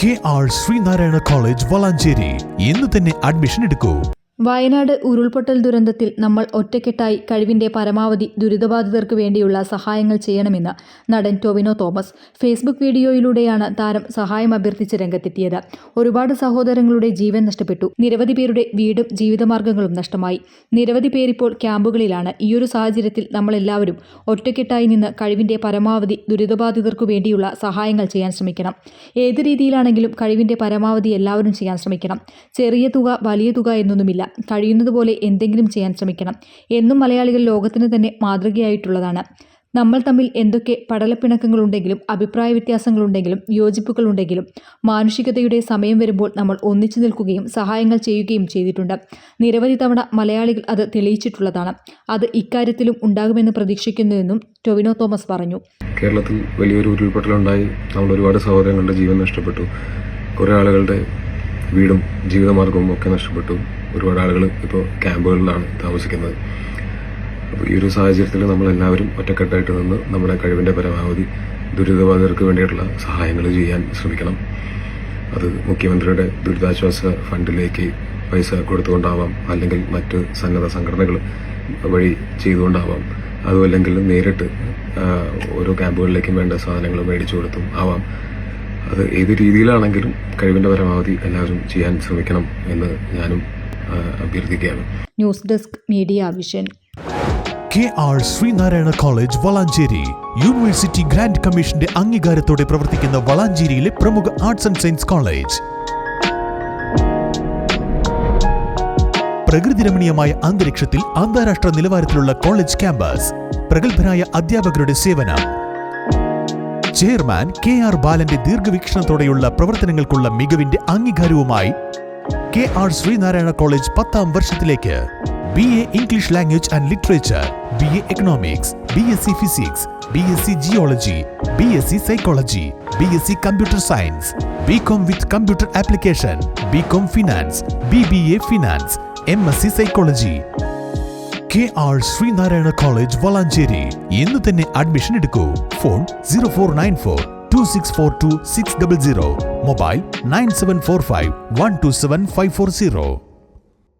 K R Sreenarayana college Valanchery. ഇന്ന് തന്നെ admission എടുക്കൂ. വയനാട് ഉരുൾപൊട്ടൽ ദുരന്തത്തിൽ നമ്മൾ ഒറ്റക്കെട്ടായി കഴിവിന്റെ പരമാവധി ദുരിതബാധിതർക്ക് വേണ്ടിയുള്ള സഹായങ്ങൾ ചെയ്യണമെന്ന് നടൻ ടൊവിനോ തോമസ് ഫേസ്ബുക്ക് വീഡിയോയിലൂടെയാണ് താരം സഹായം അഭ്യർത്ഥിച്ച് രംഗത്തെത്തിയത്. ഒരുപാട് സഹോദരങ്ങളുടെ ജീവൻ നഷ്ടപ്പെട്ടു. നിരവധി പേരുടെ വീടും ജീവിതമാർഗങ്ങളും നഷ്ടമായി. നിരവധി പേരിപ്പോൾ ക്യാമ്പുകളിലാണ്. ഈയൊരു സാഹചര്യത്തിൽ നമ്മളെല്ലാവരും ഒറ്റക്കെട്ടായി നിന്ന് കഴിവിന്റെ പരമാവധി ദുരിതബാധിതർക്കു വേണ്ടിയുള്ള സഹായങ്ങൾ ചെയ്യാൻ ശ്രമിക്കണം. ഏത് രീതിയിലാണെങ്കിലും കഴിവിന്റെ പരമാവധി എല്ലാവരും ചെയ്യാൻ ശ്രമിക്കണം. ചെറിയ തുക വലിയ തുക എന്നൊന്നുമില്ല. കഴിയുന്നതുപോലെ എന്തെങ്കിലും ചെയ്യാൻ ശ്രമിക്കണം. എന്നും മലയാളികൾ ലോകത്തിന് തന്നെ മാതൃകയായിട്ടുള്ളതാണ്. നമ്മൾ തമ്മിൽ എന്തൊക്കെ പടലപ്പിണക്കങ്ങളുണ്ടെങ്കിലും അഭിപ്രായ വ്യത്യാസങ്ങളുണ്ടെങ്കിലും യോജിപ്പുകളുണ്ടെങ്കിലും മാനുഷികതയുടെ സമയം വരുമ്പോൾ നമ്മൾ ഒന്നിച്ചു നിൽക്കുകയും സഹായങ്ങൾ ചെയ്യുകയും ചെയ്തിട്ടുണ്ട്. നിരവധി തവണ മലയാളികൾ അത് തെളിയിച്ചിട്ടുള്ളതാണ്. അത് ഇക്കാര്യത്തിലും ഉണ്ടാകുമെന്ന് പ്രതീക്ഷിക്കുന്നുവെന്നും ടൊവിനോ തോമസ് പറഞ്ഞു. കേരളത്തിൽ വലിയൊരു ഉരുൾപൊട്ടലുണ്ടായി. നമ്മൾ ഒരുപാട് സഹോദരങ്ങളുടെ ജീവൻ നഷ്ടപ്പെട്ടു. കുറേ ആളുകളുടെ വീടും ജീവിതമാർഗവും ഒക്കെ നഷ്ടപ്പെട്ടു. ഒരുപാട് ആളുകൾ ഇപ്പോൾ ക്യാമ്പുകളിലാണ് താമസിക്കുന്നത്. അപ്പോൾ ഈ ഒരു സാഹചര്യത്തിൽ നമ്മളെല്ലാവരും ഒറ്റക്കെട്ടായിട്ട് നിന്ന് നമ്മുടെ കഴിവിന്റെ പരമാവധി ദുരിതബാധിതർക്ക് വേണ്ടിയിട്ടുള്ള സഹായങ്ങൾ ചെയ്യാൻ ശ്രമിക്കണം. അത് മുഖ്യമന്ത്രിയുടെ ദുരിതാശ്വാസ ഫണ്ടിലേക്ക് പൈസ കൊടുത്തുകൊണ്ടാവാം അല്ലെങ്കിൽ മറ്റ് സന്നദ്ധ സംഘടനകൾ വഴി ചെയ്തുകൊണ്ടാവാം. അതുമല്ലെങ്കിൽ നേരിട്ട് ഓരോ ക്യാമ്പുകളിലേക്കും വേണ്ട സാധനങ്ങൾ മേടിച്ചു കൊടുത്തും ആവാം. അത് ഏത് രീതിയിലാണെങ്കിലും കഴിവിന്റെ പരമാവധി എല്ലാവരും ചെയ്യാൻ ശ്രമിക്കണം എന്ന് ഞാനും അഭ്യർത്ഥിക്കുകയാണ്. News desk media vision. K R Sreenarayana college Valanchery. University grand കമ്മീഷന്റെ അംഗീകാരത്തോടെ പ്രവർത്തിക്കുന്ന വളാഞ്ചേരിയിലെ പ്രമുഖ ആർട്സ് ആൻഡ് സയൻസ് കോളേജ്. പ്രകൃതിരമണീയമായ അന്തരീക്ഷത്തിൽ അന്താരാഷ്ട്ര നിലവാരത്തിലുള്ള കോളേജ് ക്യാമ്പസ്. പ്രഗത്ഭരായ അധ്യാപകരുടെ സേവനം. ചെയർമാൻ കെ ആർ ബാലന്റെ ദീർഘവീക്ഷണത്തോടെയുള്ള പ്രവർത്തനങ്ങൾക്കുള്ള മികവിന്റെ അംഗീകാരവുമായി കെ ആർ ശ്രീനാരായണ കോളേജ് പത്താം വർഷത്തിലേക്ക്. B A English language and literature B A economics B S C physics B S C geology B S C psychology B S C computer science B com with computer application B com finance B B A finance M S C psychology K R Sreenarayana college Valanchery. ഇന്ന് തന്നെ admission എടുക്കൂ. Phone zero four nine four two six four two six double zero mobile nine seven four five one two seven five four zero.